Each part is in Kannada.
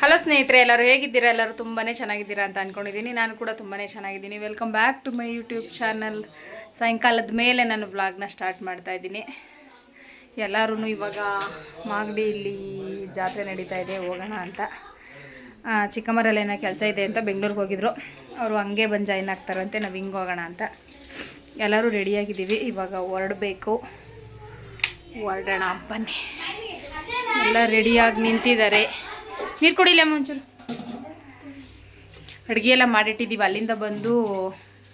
ಹಲೋ ಸ್ನೇಹಿತರೆ, ಎಲ್ಲರೂ ಹೇಗಿದ್ದೀರಾ? ಎಲ್ಲರೂ ತುಂಬಾ ಚೆನ್ನಾಗಿದ್ದೀರಾ ಅಂತ ಅಂದ್ಕೊಂಡಿದ್ದೀನಿ ನಾನು ಕೂಡ ತುಂಬಾ ಚೆನ್ನಾಗಿದ್ದೀನಿ. Welcome back to my YouTube channel ಸಾಯಂಕಾಲದ ಮೇಲೆ ನಾನು ವ್ಲಾಗ್ನ ಸ್ಟಾರ್ಟ್ ಮಾಡ್ತಾ ಇದ್ದೀನಿ. ಎಲ್ಲರೂ ಇವಾಗ ಮಾಗಡಿಯಲ್ಲಿ ಜಾತ್ರೆ ನಡೀತಾ ಇದೆ, ಹೋಗೋಣ ಅಂತ. ಚಿಕ್ಕಮ್ಮರಲ್ಲಿ ಏನೋ ಕೆಲಸ ಇದೆ ಅಂತ ಬೆಂಗಳೂರಿಗೆ ಹೋಗಿದ್ರು. ಅವರು ಹಂಗೆ ಬಂದು ಜಾಯ್ನ್ ಆಗ್ತಾರಂತೆ, ನಾವು ಹಿಂಗೆ ಹೋಗೋಣ ಅಂತ. ಎಲ್ಲರೂ ರೆಡಿಯಾಗಿದ್ದೀವಿ ಇವಾಗ ಹೊರಡಬೇಕು. ಹೊರಡೋಣ, ಬನ್ನಿ. ಎಲ್ಲ ರೆಡಿಯಾಗಿ ನಿಂತಿದ್ದಾರೆ. ನೀರು ಕುಡಿಲ್ಲ ಒಂಚೂರು. ಅಡುಗೆ ಎಲ್ಲ ಮಾಡಿಟ್ಟಿದ್ದೀವಿ. ಅಲ್ಲಿಂದ ಬಂದು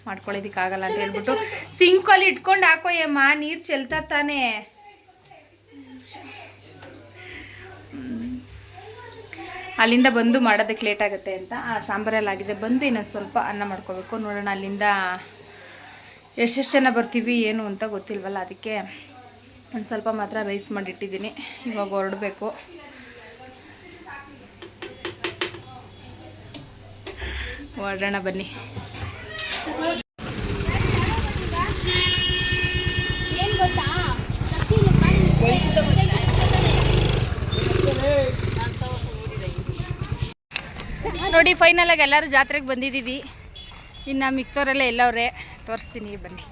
ಮಾಡ್ಕೊಳ್ಳೋದಕ್ಕಾಗಲ್ಲ ಅಂತ ಹೇಳ್ಬಿಟ್ಟು ಸಿಂಕಲ್ಲಿ ಇಟ್ಕೊಂಡು ಹಾಕೋ ಯಮ್ಮ, ನೀರು ಚೆಲ್ತಾ ತಾನೇ. ಅಲ್ಲಿಂದ ಬಂದು ಮಾಡೋದಕ್ಕೆ ಲೇಟ್ ಆಗುತ್ತೆ ಅಂತ. ಆ ಸಾಂಬಾರೆಲ್ಲ ಆಗಿದೆ. ಬಂದು ಇನ್ನೊಂದು ಸ್ವಲ್ಪ ಅನ್ನ ಮಾಡ್ಕೋಬೇಕು. ನೋಡೋಣ ಅಲ್ಲಿಂದ ಎಷ್ಟೆಷ್ಟು ಜನ ಬರ್ತೀವಿ, ಏನು ಅಂತ ಗೊತ್ತಿಲ್ವಲ್ಲ. ಅದಕ್ಕೆ ಒಂದು ಸ್ವಲ್ಪ ಮಾತ್ರ ರೈಸ್ ಮಾಡಿಟ್ಟಿದ್ದೀನಿ. ಇವಾಗ ಹೊರಡಬೇಕು. ಹೊರಡೋಣ ಬನ್ನಿ. ನೋಡಿ ಫೈನಲ್ ಆಗಿ ಎಲ್ಲರೂ ಜಾತ್ರೆಗೆ ಬಂದಿದ್ದೀವಿ. ಇನ್ನು ಮಿಕ್ತವರೆಲ್ಲ ಎಲ್ಲವ್ರೆ, ತೋರಿಸ್ತೀನಿ, ಬನ್ನಿ.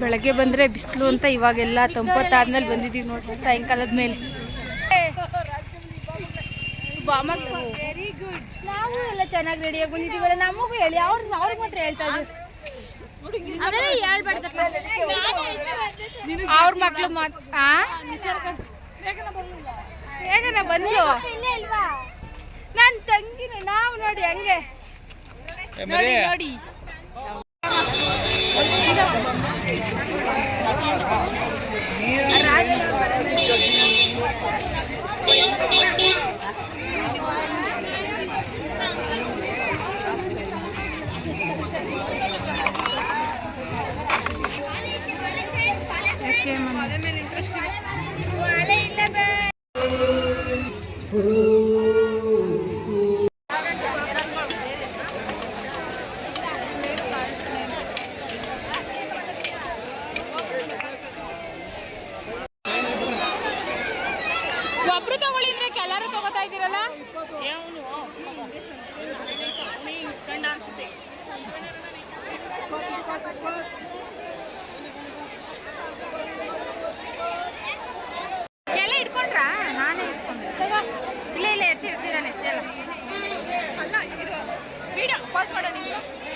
ಬೆಳಗ್ಗೆ ಬಂದರೆ ಬಿಸಿಲು ಅಂತ ಇವಾಗೆಲ್ಲ ತಂಪತ್ತಾದ್ಮೇಲೆ ಬಂದಿದ್ದೀವಿ ನೋಡಿ, ಸಾಯಂಕಾಲದ ಮೇಲೆ. ವೆರಿ ಗುಡ್ ನಾವು ಎಲ್ಲ ಚೆನ್ನಾಗಿ ರೆಡಿಯಾಗಿ ಬಂದಿದ್ದೀವಲ್ಲ ನಮಗೂ ಹೇಳಿ ಅವ್ರು ಅವ್ರಿಗೆ ಮಾತ್ರ ಹೇಳ್ತಾ ಇದ್ದೀವಿ ಅವ್ರ ಮಕ್ಳು ಹೇಗನ ಬಂದ್ಲು. ನನ್ನ ತಂಗಿನ ನಾವು ನೋಡಿ ಹಂಗೆ. ನೋಡಿ ನೋಡಿ. ತಗೋತಾ ಇದ್ದೀರಲ್ಲ? ಎಲ್ಲ ಇಟ್ಕೊಂಡ್ರಾ? ನಾನೇ ಇಸ್ಕೊಂಡೆ. ಇಲ್ಲ ಇಲ್ಲ ಅಲ್ಲ ಇದು ನಾನು ಎಸಿ ಅಲ್ಲ ನೋಡಿ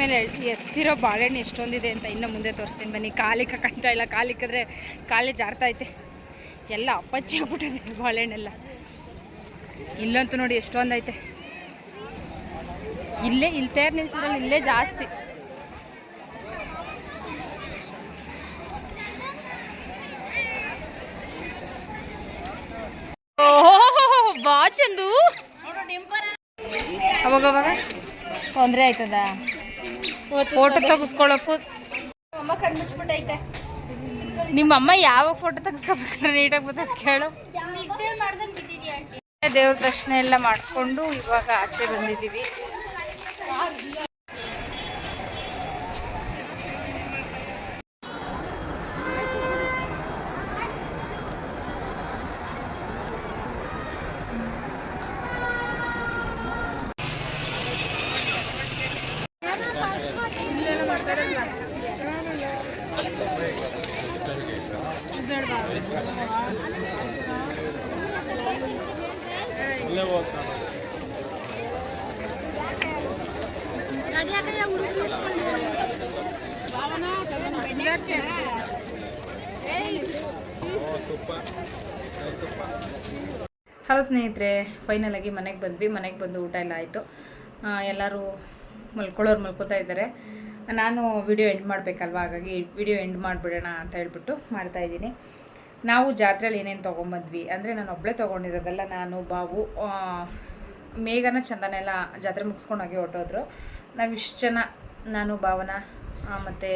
ಮೇಲೆ ಎಸ್ತಿರೋ ಬಾಳೆಹಣ್ಣು ಎಷ್ಟೊಂದಿದೆ ಅಂತ ಇನ್ನೂ ಮುಂದೆ ತೋರಿಸ್ತೀನಿ. ಬನ್ನಿ ಕಾಲಿಕ ಕಾಣ್ತಾ ಇಲ್ಲ ಕಾಲಿಕ್ಕಿದ್ರೆ ಕಾಲೇ ಜಾರ್ತಾ ಐತೆ. ಎಲ್ಲ ಅಪ್ಪಚ್ಚಿ ಆಗ್ಬಿಟ್ಟಿದೆ ಬಾಳೆಹಣ್ಣೆಲ್ಲ. ಇಲ್ಲಂತೂ ನೋಡಿ ಎಷ್ಟೊಂದೈತೆ. ಇಲ್ಲೇ, ಇಲ್ಲಿ ತೇರ್ ನಿಲ್ಸಿದ್ರಲ್ಲಿ ಇಲ್ಲೇ ಜಾಸ್ತಿ. ಓಹೋ, ಬಾ ಚಂದು. ಅವಾಗ ಅವಾಗ ತೊಂದರೆ ಆಯ್ತದ? ಫೋಟೋ ತೆಗಿಸ್ಕೊಳಕ್ಕೂ. ನಿಮ್ಮ ಅಮ್ಮ ಯಾವ ಫೋಟೋ ತೆಗಿಸ್ಕೊಬೇಕಾದ್ರೆ ನೀಟಾಗಿ ಬರ್ತದೆ ಕೇಳು. ದೇವ್ರ ದರ್ಶನ ಎಲ್ಲ ಮಾಡಿಕೊಂಡು ಇವಾಗ ಆಚೆ ಬಂದಿದ್ದೀವಿ. ಹಲೋ ಸ್ನೇಹಿತರೆ ಫೈನಲ್ ಆಗಿ ಮನೆಗೆ ಬಂದ್ವಿ. ಮನೆಗೆ ಬಂದು ಊಟ ಎಲ್ಲ ಆಯಿತು. ಎಲ್ಲರೂ ಮಲ್ಕೊಳ್ಳೋರು ಮಲ್ಕೋತಾ ಇದ್ದಾರೆ. ನಾನು ವಿಡಿಯೋ ಎಂಡ್ ಮಾಡಬೇಕಲ್ವ? ಹಾಗಾಗಿ ವಿಡಿಯೋ ಎಂಡ್ ಮಾಡಿಬಿಡೋಣ ಅಂತ ಹೇಳ್ಬಿಟ್ಟು ಮಾಡ್ತಾ ಇದ್ದೀನಿ. ನಾವು ಜಾತ್ರೆಯಲ್ಲಿ ಏನೇನು ತೊಗೊಂಬಂದ್ವಿ? ಅಂದರೆ ನಾನು ಒಬ್ಬಳೇ ತೊಗೊಂಡಿರೋದಲ್ಲ ನಾನು ಆ, ಮೇಘನ ಚಂದನೆಲ್ಲ ಜಾತ್ರೆ ಮುಗಿಸ್ಕೊಂಡೋಗಿ ಹೊರಟೋದ್ರು. ನಾವು ಇಷ್ಟು ಜನ, ನಾನು, ಭಾವನ ಮತ್ತು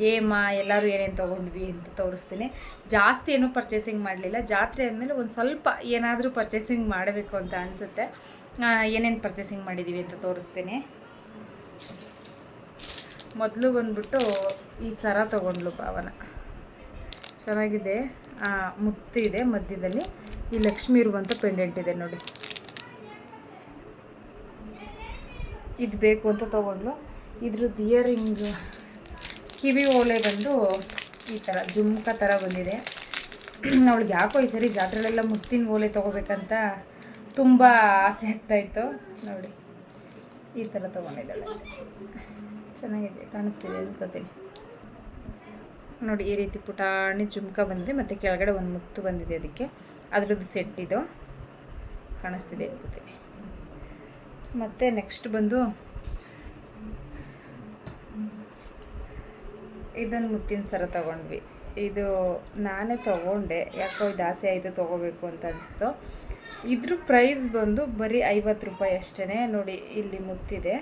ಏಮ ಎಲ್ಲರೂ ಏನೇನು ತೊಗೊಂಡ್ವಿ ಅಂತ ತೋರಿಸ್ತೀನಿ. ಜಾಸ್ತಿ ಏನೂ ಪರ್ಚೇಸಿಂಗ್ ಮಾಡಲಿಲ್ಲ. ಜಾತ್ರೆ ಆದಮೇಲೆ ಒಂದು ಸ್ವಲ್ಪ ಏನಾದರೂ ಪರ್ಚೇಸಿಂಗ್ ಮಾಡಬೇಕು ಅಂತ ಅನಿಸುತ್ತೆ. ಏನೇನು ಪರ್ಚೇಸಿಂಗ್ ಮಾಡಿದ್ದೀವಿ ಅಂತ ತೋರಿಸ್ತೀನಿ. ಮೊದಲು ಬಂದ್ಬಿಟ್ಟು ಈ ಸರ ತೊಗೊಂಡ್ಲು ಭಾವನ. ಚೆನ್ನಾಗಿದೆ. ಮುತ್ತಿದೆ ಮಧ್ಯದಲ್ಲಿ. ಈ ಲಕ್ಷ್ಮಿ ಇರುವಂಥ ಪೆಂಡೆಂಟ್ ಇದೆ ನೋಡಿ. ಇದು ಬೇಕು ಅಂತ ತೊಗೊಂಡ್ಲು. ಇದ್ರದ್ದು ಇಯರಿಂಗ್ ಕಿವಿ ಓಲೆ ಬಂದು ಈ ಥರ ಜುಮ್ಕ ಥರ ಬಂದಿದೆ. ಅವಳಿಗೆ ಯಾಕೋ ಈ ಸರಿ ಜಾತ್ರೆಲೆಲ್ಲ ಮುತ್ತಿನ ಓಲೆ ತೊಗೋಬೇಕಂತ ತುಂಬ ಆಸೆ ಆಗ್ತಾಯಿತ್ತು ನೋಡಿ, ಈ ಥರ ತೊಗೊಂಡಿದ್ದಾಳೆ. ಚೆನ್ನಾಗಿದೆ, ಕಾಣಿಸ್ತಿದೆ ಅನ್ಕೋತೀನಿ ನೋಡಿ, ಈ ರೀತಿ ಪುಟಾಣಿ ಜುಮ್ಕ ಬಂದಿದೆ, ಮತ್ತು ಕೆಳಗಡೆ ಒಂದು ಮುತ್ತು ಬಂದಿದೆ ಅದಕ್ಕೆ. ಅದ್ರದ್ದು ಸೆಟ್ ಇದು. ಕಾಣಿಸ್ತಿದೆ ಅನ್ಕೋತೀನಿ ಮತ್ತು ನೆಕ್ಸ್ಟ್ ಬಂದು ಇದನ್ನು ಮುತ್ತಿನ ಸರ ತಗೊಂಡ್ವಿ. ಇದು ನಾನೇ ತೊಗೊಂಡೆ. ಯಾಕೋ ಇದು ಆಸೆ ಆಯಿತು ತೊಗೋಬೇಕು ಅಂತ ಅನಿಸ್ತು. ಇದ್ರ ಪ್ರೈಸ್ ಬಂದು ಬರೀ ಐವತ್ತು ರೂಪಾಯಿ ಅಷ್ಟೇ ನೋಡಿ, ಇಲ್ಲಿ ಮುತ್ತಿದೆ.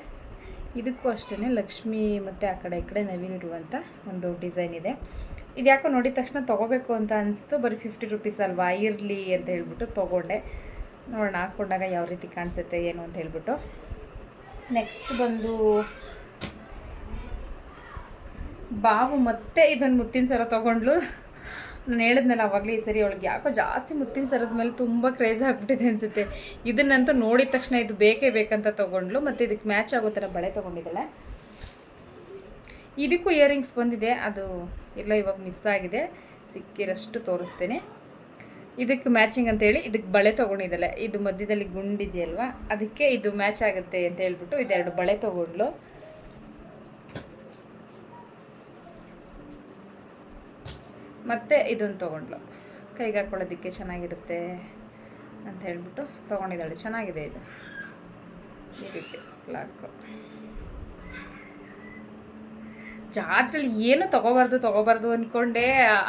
ಇದಕ್ಕೂ ಅಷ್ಟೇ ಲಕ್ಷ್ಮಿ ಮತ್ತು ಆ ಕಡೆ ಈ ಕಡೆ ನವೀನಿರುವಂಥ ಒಂದು ಡಿಸೈನ್ ಇದೆ. ಇದು ಯಾಕೋ ನೋಡಿದ ತಕ್ಷಣ ತೊಗೋಬೇಕು ಅಂತ ಅನಿಸ್ತು. ಬರೀ ಫಿಫ್ಟಿ ರುಪೀಸ್ ಅಲ್ವಾ? ಇರಲಿ ಅಂತ ಹೇಳ್ಬಿಟ್ಟು ತೊಗೊಂಡೆ. ನೋಡೋಣ ಹಾಕ್ಕೊಂಡಾಗ ಯಾವ ರೀತಿ ಕಾಣಿಸುತ್ತೆ, ಏನು ಅಂತ ಹೇಳ್ಬಿಟ್ಟು. ನೆಕ್ಸ್ಟ್ ಬಂದು ಬಾವು ಮತ್ತೆ ಇದೊಂದು ಮುತ್ತಿನ ಸರ ತೊಗೊಂಡ್ಲು. ನಾನು ಹೇಳಿದ್ನಲ್ಲ ಅವಾಗಲೇ ಈ ಸರಿ ಅವಳಿಗೆ ಯಾಕೋ ಜಾಸ್ತಿ ಮುತ್ತಿನ ಸರದ ಮೇಲೆ ತುಂಬ ಕ್ರೇಜ್ ಆಗಿಬಿಟ್ಟಿದೆ ಅನಿಸುತ್ತೆ. ಇದನ್ನಂತೂ ನೋಡಿದ ತಕ್ಷಣ ಇದು ಬೇಕೇ ಬೇಕಂತ ತೊಗೊಂಡ್ಲು, ಮತ್ತು ಇದಕ್ಕೆ ಮ್ಯಾಚ್ ಆಗೋ ಥರ ಬಳೆ ತೊಗೊಂಡಿದ್ದಾಳೆ. ಇದಕ್ಕೂ ಇಯರಿಂಗ್ಸ್ ಬಂದಿದೆ, ಅದು ಎಲ್ಲ ಇವಾಗ ಮಿಸ್ ಆಗಿದೆ. ಸಿಕ್ಕಿರಷ್ಟು ತೋರಿಸ್ತೇನೆ. ಇದಕ್ಕೆ ಮ್ಯಾಚಿಂಗ್ ಅಂತೇಳಿ ಇದಕ್ಕೆ ಬಳೆ ತೊಗೊಂಡಿದ್ದಲ್ಲ, ಇದು ಮಧ್ಯದಲ್ಲಿ ಗುಂಡಿದೆಯಲ್ವಾ ಅದಕ್ಕೆ ಇದು ಮ್ಯಾಚ್ ಆಗುತ್ತೆ ಅಂತ ಹೇಳ್ಬಿಟ್ಟು ಇದೆರಡು ಬಳೆ ತೊಗೊಂಡ್ಲು. ಮತ್ತು ಇದನ್ನು ತೊಗೊಂಡ್ಲು. ಕೈಗೆ ಹಾಕೊಳ್ಳೋದಕ್ಕೆ ಚೆನ್ನಾಗಿರುತ್ತೆ ಅಂತ ಹೇಳ್ಬಿಟ್ಟು ತೊಗೊಂಡಿದ್ದಾಳೆ. ಚೆನ್ನಾಗಿದೆ ಇದು. ಈ ರೀತಿ ಲಾಕು ಜಾತ್ರೆಲಿ ಏನು ತಗೋಬಾರ್ದು ತಗೋಬಾರ್ದು ಅಂದ್ಕೊಂಡೇ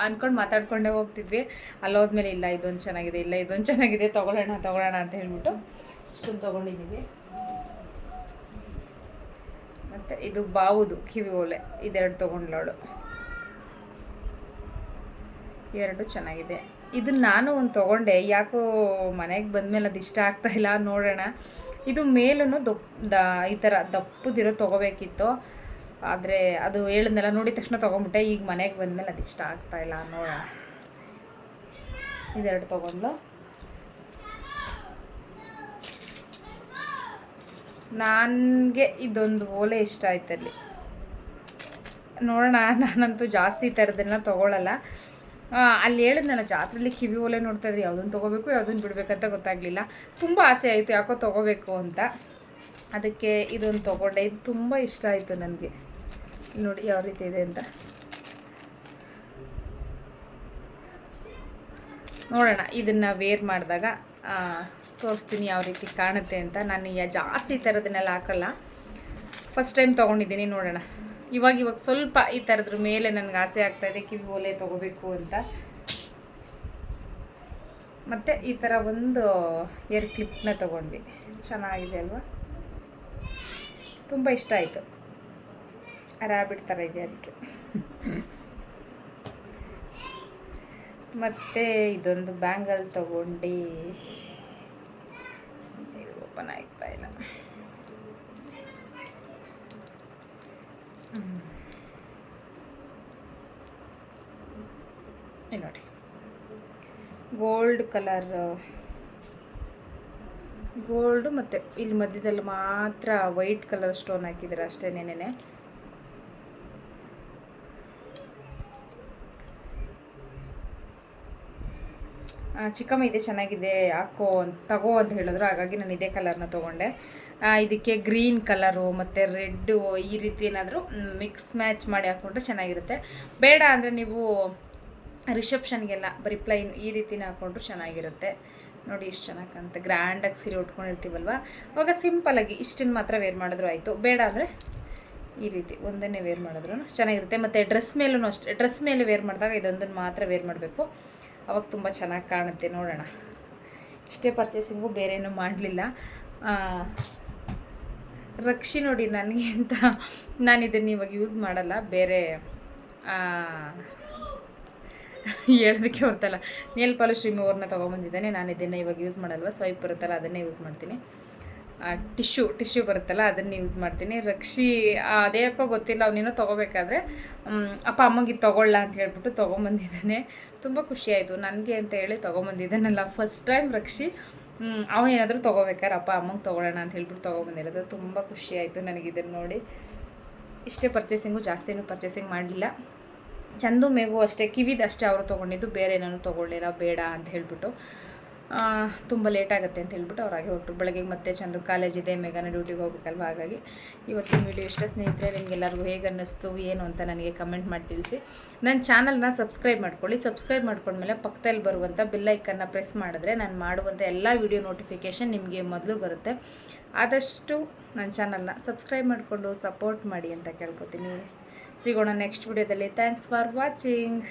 ಅಂದ್ಕೊಂಡು ಮಾತಾಡ್ಕೊಂಡೇ ಹೋಗ್ತಿದ್ವಿ. ಅಲ್ಲಿ ಹೋದ್ಮೇಲೆ ಇಲ್ಲ, ಇದೊಂದು ಚೆನ್ನಾಗಿದೆ, ಇಲ್ಲ, ಇದೊಂದು ಚೆನ್ನಾಗಿದೆ, ತೊಗೊಳ್ಳೋಣ, ತಗೊಳ್ಳೋಣ ಅಂತ ಹೇಳ್ಬಿಟ್ಟು ಇಷ್ಟೊಂದು ತೊಗೊಂಡಿದ್ದೀವಿ ಮತ್ತು ಇದು ಬಾವುದು, ಕಿವಿ ಓಲೆ, ಇದೆರಡು ತಗೊಂಡ್ಲೋಳು ಎರಡು ಚೆನ್ನಾಗಿದೆ. ಇದನ್ನ ನಾನು ಒಂದು ತೊಗೊಂಡೆ, ಯಾಕೋ ಮನೆಗೆ ಬಂದಮೇಲೆ ಅದು ಇಷ್ಟ ಆಗ್ತಾ ಇಲ್ಲ, ನೋಡೋಣ. ಇದು ಮೇಲೂ ದಪ್ಪ ದ, ಈ ಥರ ದಪ್ಪದಿರೋ ತೊಗೋಬೇಕಿತ್ತು. ಆದರೆ ಅದು ಹೇಳಿದ್ನೆಲ್ಲ ನೋಡಿದ ತಕ್ಷಣ ತೊಗೊಂಬಿಟ್ಟೆ ಈಗ ಮನೆಗೆ ಬಂದಮೇಲೆ ಅದು ಇಷ್ಟ ಆಗ್ತಾ ಇಲ್ಲ ನೋಡೋಣ ಇದೆರಡು ತೊಗೊಂಡ್ಲು. ನನಗೆ ಇದೊಂದು ಓಲೆ ಇಷ್ಟ ಆಯ್ತಲ್ಲಿ ನೋಡೋಣ ನಾನಂತೂ ಜಾಸ್ತಿ ಈ ಆ, ಅಲ್ಲಿ ಹೇಳಿದ್ನಲ್ಲ ಜಾತ್ರೆಯಲ್ಲಿ ಕಿವಿ ಓಲೆ ನೋಡ್ತಾ ಇದ್ರಿ ಯಾವುದನ್ನು ತೊಗೋಬೇಕು ಯಾವುದನ್ನು ಬಿಡಬೇಕಂತ ಗೊತ್ತಾಗಲಿಲ್ಲ. ತುಂಬ ಆಸೆ ಆಯಿತು ಯಾಕೋ ತೊಗೋಬೇಕು ಅಂತ. ಅದಕ್ಕೆ ಇದೊಂದು ತೊಗೊಂಡೆ. ಇದು ತುಂಬ ಇಷ್ಟ ಆಯಿತು ನನಗೆ. ನೋಡಿ ಯಾವ ರೀತಿ ಇದೆ ಅಂತ. ನೋಡೋಣ, ಇದನ್ನು ವೇರ್ ಮಾಡಿದಾಗ ತೋರಿಸ್ತೀನಿ ಯಾವ ರೀತಿ ಕಾಣುತ್ತೆ ಅಂತ. ನಾನು ಜಾಸ್ತಿ ಈ ಥರದನ್ನೆಲ್ಲ ಹಾಕಲ್ಲ. ಫಸ್ಟ್ ಟೈಮ್ ತೊಗೊಂಡಿದ್ದೀನಿ, ನೋಡೋಣ. ಇವಾಗ ಇವಾಗ ಸ್ವಲ್ಪ ಈ ಥರದ್ರ ಮೇಲೆ ನನಗೆ ಆಸೆ ಆಗ್ತಾ ಇದೆ, ಕಿವಿ ಓಲೆ ತೊಗೋಬೇಕು ಅಂತ. ಮತ್ತು ಈ ಥರ ಒಂದು ಏರ್ ಕ್ಲಿಪ್ನ ತೊಗೊಂಡ್ವಿ. ಚೆನ್ನಾಗಿದೆ ಅಲ್ವಾ? ತುಂಬ ಇಷ್ಟ ಆಯಿತು. ರ್ಯಾಬಿಟ್ ಥರ ಇದೆ ಅದಕ್ಕೆ. ಮತ್ತು ಇದೊಂದು ಬ್ಯಾಂಗಲ್ ತಗೊಂಡು. ಓಪನ್ ಆಗ್ತಾ ಇಲ್ಲ. ನೋಡಿ. Gold colour. ಗೋಲ್ಡು ಮತ್ತು ಇಲ್ಲಿ ಮಧ್ಯದಲ್ಲಿ ಮಾತ್ರ ವೈಟ್ ಕಲರ್ ಸ್ಟೋನ್ ಹಾಕಿದ್ದಾರೆ ಅಷ್ಟೇ ನೆನೆ ಚಿಕ್ಕಮ್ಮ ಇದೆ, ಚೆನ್ನಾಗಿದೆ, ಹಾಕೋ ಅಂತ, ತಗೋ ಅಂತ ಹೇಳಿದ್ರು. ಹಾಗಾಗಿ ನಾನು ಇದೇ ಕಲರ್ನ ತೊಗೊಂಡೆ. ಇದಕ್ಕೆ ಗ್ರೀನ್ ಕಲರು ಮತ್ತು ರೆಡ್ಡು ಈ ರೀತಿ ಏನಾದರೂ ಮಿಕ್ಸ್ ಮ್ಯಾಚ್ ಮಾಡಿ ಹಾಕ್ಕೊಂಡ್ರೆ ಚೆನ್ನಾಗಿರುತ್ತೆ. ಬೇಡ ಅಂದರೆ ನೀವು ರಿಸೆಪ್ಷನ್ಗೆಲ್ಲ ಬರೀ ಪ್ಲೈನ್ ಈ ರೀತಿನ ಹಾಕ್ಕೊಂಡ್ರು ಚೆನ್ನಾಗಿರುತ್ತೆ. ನೋಡಿ ಇಷ್ಟು ಚೆನ್ನಾಗಿ ಕಾಣುತ್ತೆ. ಗ್ರ್ಯಾಂಡಾಗಿ ಸೀರೆ ಉಟ್ಕೊಂಡಿರ್ತೀವಲ್ವ? ಅವಾಗ ಸಿಂಪಲಾಗಿ ಇಷ್ಟನ್ನು ಮಾತ್ರ ವೇರ್ ಮಾಡಿದ್ರು ಆಯಿತು. ಬೇಡ ಅಂದರೆ ಈ ರೀತಿ ಒಂದನ್ನೇ ವೇರ್ ಮಾಡಿದ್ರು. ಚೆನ್ನಾಗಿರುತ್ತೆ. ಮತ್ತು ಡ್ರೆಸ್ ಮೇಲೂ ಅಷ್ಟೇ ಡ್ರೆಸ್ ಮೇಲೆ ವೇರ್ ಮಾಡಿದಾಗ ಇದೊಂದನ್ನು ಮಾತ್ರ ವೇರ್ ಮಾಡಬೇಕು. ಅವಾಗ ತುಂಬ ಚೆನ್ನಾಗಿ ಕಾಣುತ್ತೆ ನೋಡೋಣ. ಇಷ್ಟೇ ಪರ್ಚೇಸಿಂಗು ಬೇರೆ ಏನೂ ಮಾಡಲಿಲ್ಲ ರಕ್ಷಿ ನೋಡಿ ನನಗೆ ಅಂತ ನಾನು ಇದನ್ನು ಇವಾಗ ಯೂಸ್ ಮಾಡಲ್ಲ, ಬೇರೆ ಹೇಳೋದಕ್ಕೆ ಹೊರತಲ್ಲ ನೇಲ್ ಪಾಲಿಶ್ ರಿಮೂವರ್ನ ತೊಗೊಂಬಂದಿದ್ದಾನೆ, ನಾನು ಇದನ್ನು ಇವಾಗ ಯೂಸ್ ಮಾಡಲ್ವ? ಸ್ವೈಪ್ ಬರುತ್ತಲ್ಲ ಅದನ್ನೇ ಯೂಸ್ ಮಾಡ್ತೀನಿ. ಟಿಶ್ಯೂ ಟಿಶ್ಯೂ ಬರುತ್ತಲ್ಲ ಅದನ್ನು ಯೂಸ್ ಮಾಡ್ತೀನಿ. ರಕ್ಷಿ ಅದೇ ಯಾಕೋ ಗೊತ್ತಿಲ್ಲ, ಅವನೇನೋ ತೊಗೋಬೇಕಾದ್ರೆ ಅಪ್ಪ ಅಮ್ಮಗೆ ಇದು ತೊಗೊಳ್ಳ ಅಂತ ಹೇಳ್ಬಿಟ್ಟು ತೊಗೊಂಬಂದಿದ್ದಾನೆ. ತುಂಬ ಖುಷಿ ಆಯಿತು. ನನಗೆ ಅಂತ ಹೇಳಿ ತೊಗೊಂಬಂದಿದ್ದಾನಲ್ಲ ಫಸ್ಟ್ ಟೈಮ್ ರಕ್ಷಿ. ಅವನೇನಾದರೂ ತೊಗೋಬೇಕಾದ್ರೆ ಅಪ್ಪ ಅಮ್ಮಂಗೆ ತೊಗೊಳ್ಳೋಣ ಅಂತ ಹೇಳ್ಬಿಟ್ಟು ತೊಗೊಂಬಂದಿರೋದು. ತುಂಬ ಖುಷಿ ಆಯಿತು ನನಗೆ ಇದನ್ನು ನೋಡಿ. ಇಷ್ಟೇ ಪರ್ಚೇಸಿಂಗು ಏನು ಪರ್ಚೇಸಿಂಗ್ ಮಾಡಲಿಲ್ಲ. ಚಂದು ಮೇಗೂ ಅಷ್ಟೇ, ಕಿವಿದಷ್ಟೇ ಅವರು ತೊಗೊಂಡಿದ್ದು, ಬೇರೆ ಏನೂ ತೊಗೊಳ್ಳಿಲ್ಲ, ಬೇಡ ಅಂತ ಹೇಳ್ಬಿಟ್ಟು. ತುಂಬ ಲೇಟ್ ಆಗುತ್ತೆ ಅಂತ ಹೇಳ್ಬಿಟ್ಟು ಅವ್ರು ಹಾಗೆ ಹೊರಟು. ಬೆಳಗ್ಗೆ ಮತ್ತೆ ಚೆಂದ ಕಾಲೇಜ್ ಇದೆ ಮೇಘನ ಡ್ಯೂಟಿಗೆ ಹೋಗ್ಬೇಕಲ್ವ? ಹಾಗಾಗಿ ಇವತ್ತಿನ ವಿಡಿಯೋ ಇಷ್ಟ ಸ್ನೇಹಿತರೆ ನಿಮಗೆಲ್ಲರಿಗೂ ಹೇಗೆ ಅನ್ನಿಸ್ತು, ಏನು ಅಂತ ನನಗೆ ಕಮೆಂಟ್ ಮಾಡಿ ತಿಳಿಸಿ. ನನ್ನ ಚಾನಲ್ನ ಸಬ್ಸ್ಕ್ರೈಬ್ ಮಾಡ್ಕೊಳ್ಳಿ. ಸಬ್ಸ್ಕ್ರೈಬ್ ಮಾಡ್ಕೊಂಡ್ಮೇಲೆ ಪಕ್ಕದಲ್ಲಿ ಬರುವಂಥ ಬೆಲ್ಲೈಕನ್ನ ಪ್ರೆಸ್ ಮಾಡಿದ್ರೆ ನಾನು ಮಾಡುವಂಥ ಎಲ್ಲ ವಿಡಿಯೋ ನೋಟಿಫಿಕೇಷನ್ ನಿಮಗೆ ಮೊದಲು ಬರುತ್ತೆ. ಆದಷ್ಟು ನನ್ನ ಚಾನಲ್ನ ಸಬ್ಸ್ಕ್ರೈಬ್ ಮಾಡಿಕೊಂಡು ಸಪೋರ್ಟ್ ಮಾಡಿ ಅಂತ ಕೇಳ್ಕೊತೀನಿ. ಸಿಗೋಣ ನೆಕ್ಸ್ಟ್ ವಿಡಿಯೋದಲ್ಲಿ ಥ್ಯಾಂಕ್ಸ್ ಫಾರ್ ವಾಚಿಂಗ್